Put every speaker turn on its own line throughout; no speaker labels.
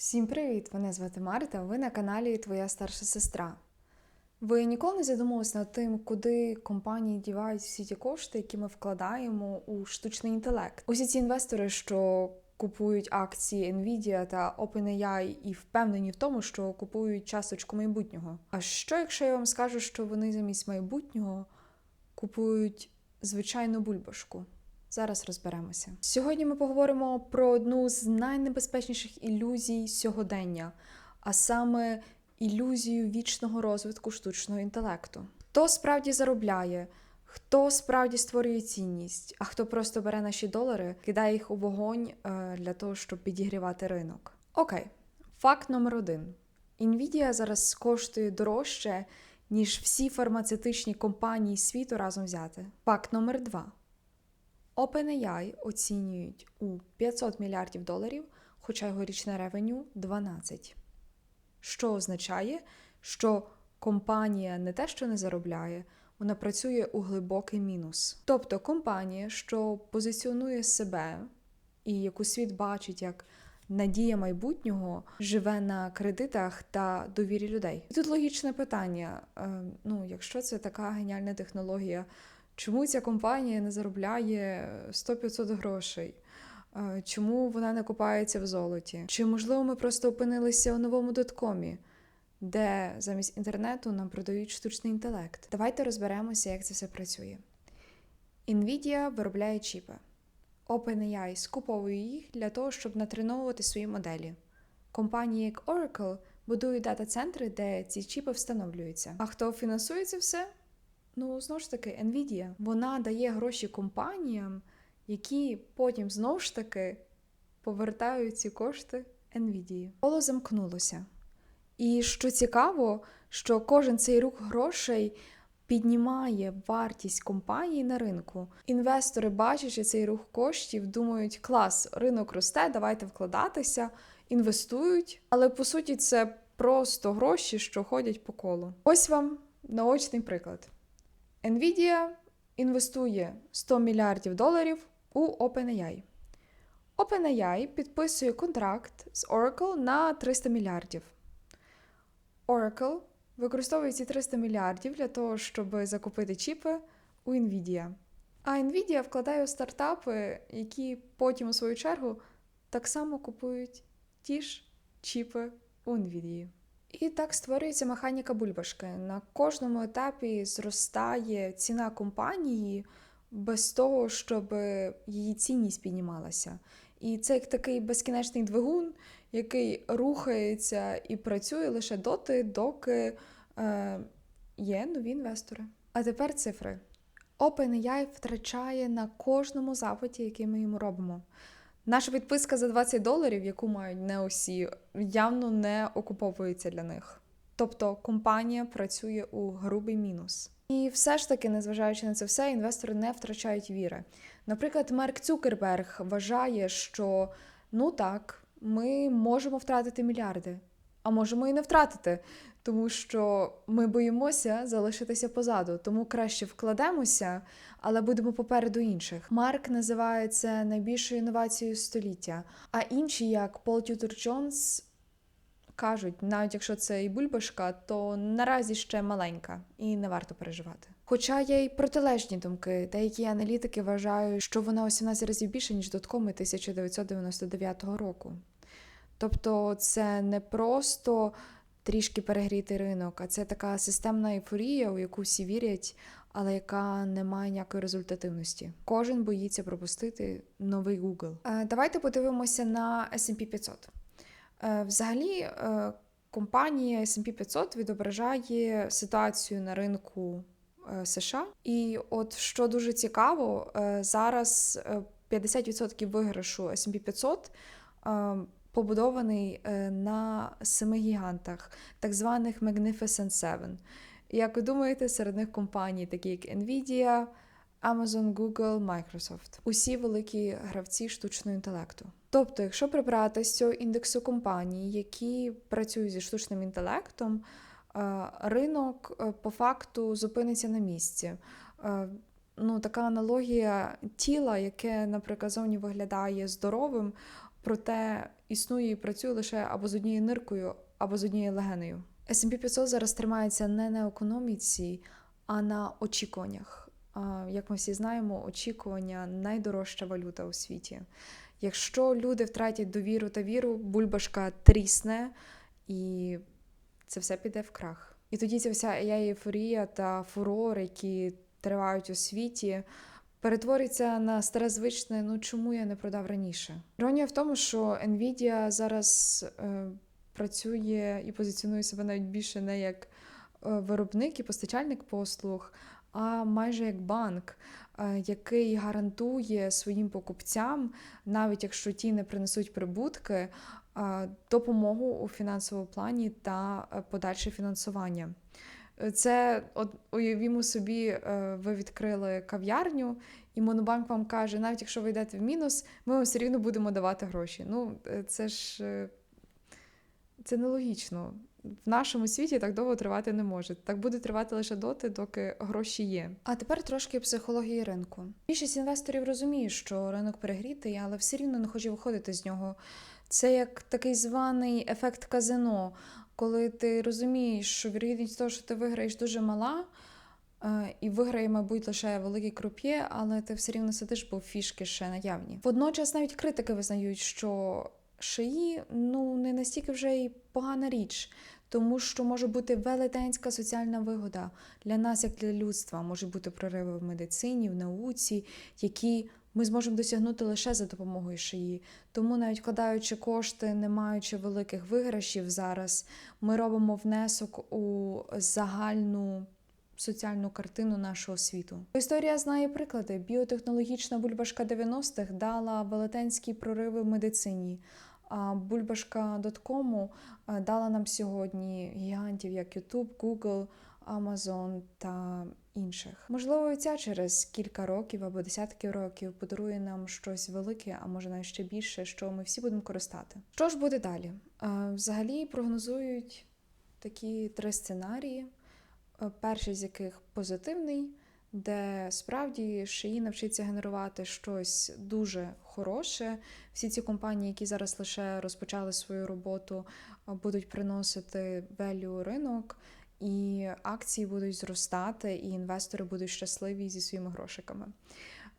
Всім привіт! Мене звати Марта. Ви на каналі Твоя старша сестра. Ви ніколи не задумувались над тим, куди компанії дівають всі ті кошти, які ми вкладаємо у штучний інтелект? Усі ці інвестори, що купують акції Nvidia та OpenAI і впевнені в тому, що купують часточку майбутнього. А що, якщо я вам скажу, що вони замість майбутнього купують звичайну бульбашку? Зараз розберемося. Сьогодні ми поговоримо про одну з найнебезпечніших ілюзій сьогодення, а саме ілюзію вічного розвитку штучного інтелекту. Хто справді заробляє, хто справді створює цінність, а хто просто бере наші долари, кидає їх у вогонь е, для того, щоб підігрівати ринок. Окей, факт номер один: Nvidia зараз коштує дорожче, ніж всі фармацевтичні компанії світу разом взяти. Факт номер два. OpenAI оцінюють у 500 мільярдів доларів, хоча його річне ревеню 12. Що означає, що компанія не те, що не заробляє, вона працює у глибокий мінус. Тобто компанія, що позиціонує себе і яку світ бачить як надія майбутнього, живе на кредитах та довірі людей. І тут логічне питання: е, ну, якщо це така геніальна технологія. Чому ця компанія не заробляє 100-500 грошей? Чому вона не купається в золоті? Чи можливо ми просто опинилися у новому доткомі, де замість інтернету нам продають штучний інтелект? Давайте розберемося, як це все працює. Nvidia виробляє чіпи. OpenAI скуповує їх для того, щоб натреновувати свої моделі. Компанії, як Oracle, будують дата-центри, де ці чіпи встановлюються. А хто фінансує це все? Ну, знову ж таки, Nvidia. Вона дає гроші компаніям, які потім знову ж таки повертають ці кошти Nvidia. Коло замкнулося. І що цікаво, що кожен цей рух грошей піднімає вартість компанії на ринку. Інвестори, бачачи цей рух коштів, думають: клас, ринок росте, давайте вкладатися, інвестують. Але по суті, це просто гроші, що ходять по колу. Ось вам наочний приклад. Nvidia інвестує 100 мільярдів доларів у OpenAI. OpenAI підписує контракт з Oracle на 300 мільярдів. Oracle використовує ці 300 мільярдів для того, щоб закупити чіпи у Nvidia. А Nvidia вкладає у стартапи, які потім, у свою чергу, так само купують ті ж чіпи у Nvidia. І так створюється механіка бульбашки. На кожному етапі зростає ціна компанії без того, щоб її цінність піднімалася. І це як такий безкінечний двигун, який рухається і працює лише доти, доки е, є нові інвестори. А тепер цифри. OpenAI втрачає на кожному запиті, який ми йому робимо. Наша підписка за 20 доларів, яку мають не усі, явно не окуповується для них. Тобто компанія працює у грубий мінус. І все ж таки, незважаючи на це все, інвестори не втрачають віри. Наприклад, Марк Цукерберг вважає, що ну так, ми можемо втратити мільярди, а можемо і не втратити, тому що ми боїмося залишитися позаду, тому краще вкладемося, але будемо попереду інших. Марк називає це найбільшою інновацією століття. А інші, як Пол Тютор Джонс, кажуть, навіть якщо це і бульбашка, то наразі ще маленька і не варто переживати. Хоча є й протилежні думки, деякі аналітики вважають, що вона у 17 разів більше, ніж доткоми 1999 року. Тобто це не просто трішки перегрітий ринок, а це така системна ейфорія, у яку всі вірять, але яка не має ніякої результативності. Кожен боїться пропустити новий Google. Е, Давайте подивимося на S&P 500. Е, Взагалі, е, компанія S&P 500 відображає ситуацію на ринку США. І от що дуже цікаво, зараз е, 50% виграшу S&P 500 е, побудований е, на семи гігантах, так званих Magnificent Seven. Як ви думаєте, серед них компанії, такі як Nvidia, Amazon, Google, Microsoft. Усі великі гравці штучного інтелекту. Тобто, якщо прибрати з цього індексу компаній, які працюють зі штучним інтелектом, е, ринок е, по факту зупиниться на місці. Ну, така аналогія тіла, яке, наприклад, зовні виглядає здоровим, проте існує і працює лише або з однією ниркою, або з однією легенею. S&P 500 зараз тримається не на економіці, а на очікуваннях. Як ми всі знаємо, очікування найдорожча валюта у світі. Якщо люди втратять довіру та віру, бульбашка трісне і це все піде в крах. І тоді ця вся AI-ейфорія та фурор, які тривають у світі, перетвориться на старе звичне, ну чому я не продав раніше? Іронія в тому, що Nvidia зараз е, працює і позиціонує себе навіть більше не як е, виробник і постачальник послуг, а майже як банк, е, який гарантує своїм покупцям, навіть якщо ті не принесуть прибутки, е, допомогу у фінансовому плані та е, подальше фінансування. Це от уявімо собі, е, ви відкрили кав'ярню, і Монобанк вам каже, навіть якщо ви йдете в мінус, ми вам все рівно будемо давати гроші. Ну, е, це ж е, це нелогічно. В нашому світі так довго тривати не може. Так буде тривати лише доти, доки гроші є. А тепер трошки психології ринку. Більшість інвесторів розуміє, що ринок перегрітий, але все рівно не хоче виходити з нього. Це як такий званий ефект казино, коли ти розумієш, що вірогідність того, що ти виграєш, дуже мала. е, І виграє, мабуть, лише великий круп'є, але ти все рівно сидиш, бо фішки ще наявні. Водночас навіть критики визнають, що шиї ну не настільки вже й погана річ, тому що може бути велетенська соціальна вигода для нас, як для людства, може бути прориви в медицині, в науці, які ми зможемо досягнути лише за допомогою шиї. Тому навіть вкладаючи кошти, не маючи великих виграшів зараз, ми робимо внесок у загальну соціальну картину нашого світу. Історія знає приклади. Біотехнологічна бульбашка 90-х дала велетенські прориви в медицині. А бульбашка доткому е, дала нам сьогодні гігантів, як YouTube, Google, Amazon та інших. Можливо, ця через кілька років або десятки років подарує нам щось велике, а може навіть ще більше, що ми всі будемо користати. Що ж буде далі? Взагалі прогнозують такі три сценарії. Е, Перший з яких позитивний, де справді шиї навчиться генерувати щось дуже хороше. Всі ці компанії, які зараз лише розпочали свою роботу, будуть приносити велю ринок, і акції будуть зростати, і інвестори будуть щасливі зі своїми грошиками.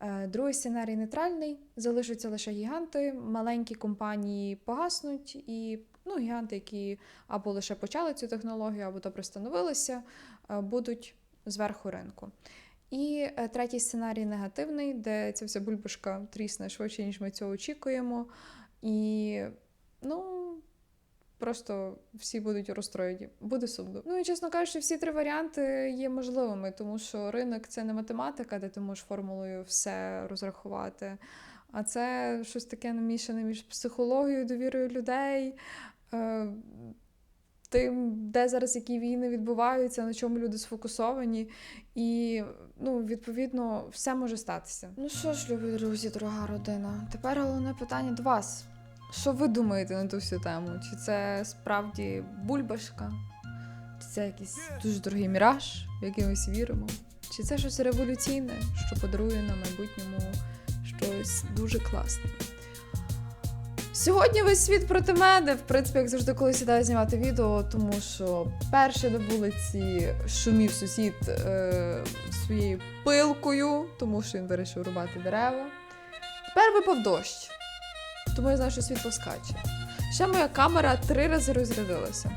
Е, Другий сценарій нейтральний, залишаться лише гіганти, маленькі компанії погаснуть, і ну, гіганти, які або лише почали цю технологію, або добре становилися, е, будуть зверху ринку. І е, третій сценарій негативний, де ця вся бульбашка трісне швидше, ніж ми цього очікуємо. І ну, просто всі будуть розстроєні. Буде сумно. Ну і чесно кажучи, всі три варіанти є можливими, тому що ринок це не математика, де ти можеш формулою все розрахувати. А це щось таке намішане між психологією, довірою людей. Тим, де зараз які війни відбуваються, на чому люди сфокусовані, і ну, відповідно все може статися. Ну що ж, любі друзі, дорога родина. Тепер головне питання до вас. Що ви думаєте на ту всю тему? Чи це справді бульбашка? Чи це якийсь дуже дорогий міраж, в який ми всі віримо? Чи це щось революційне, що подарує на майбутньому щось дуже класне? Сьогодні весь світ проти мене. В принципі, як завжди, коли сідаю знімати відео, тому що перше на вулиці шумів сусід е, своєю пилкою, тому що він вирішив рубати дерева. Тепер випав дощ, тому я знаю, що світло скаче. Ще моя камера три рази розрядилася.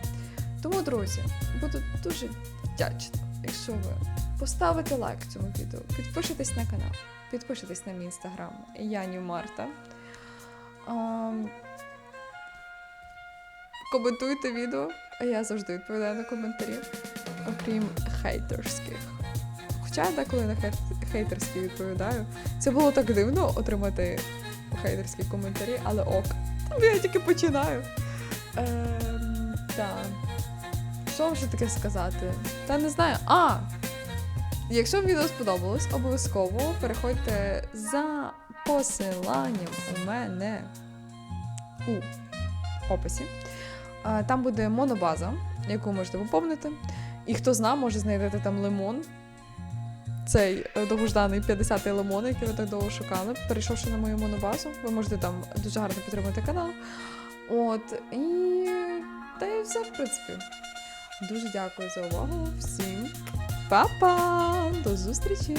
Тому, друзі, буду дуже вдячна, якщо ви поставите лайк цьому відео, підпишитесь на канал, підпишитесь на мій інстаграм Яню Марта. Коментуйте відео, а я завжди відповідаю на коментарі, окрім хейтерських. Хоча деколи на хейт- хейтерські відповідаю. Це було так дивно отримати хейтерські коментарі, але ок. Тому я тільки починаю. Ем, так. Що вам ще таке сказати? Та не знаю. А! Якщо вам відео сподобалось, обов'язково переходьте за посиланням у мене у описі. Там буде монобаза, яку можете поповнити. І хто зна, може знайдете там лимон. цей е, довгожданий 50-й лимон, який ви так довго шукали. Перейшовши на мою монобазу, ви можете там дуже гарно підтримати канал. От і та і все, в принципі. Дуже дякую за увагу. Всім па-па! До зустрічі!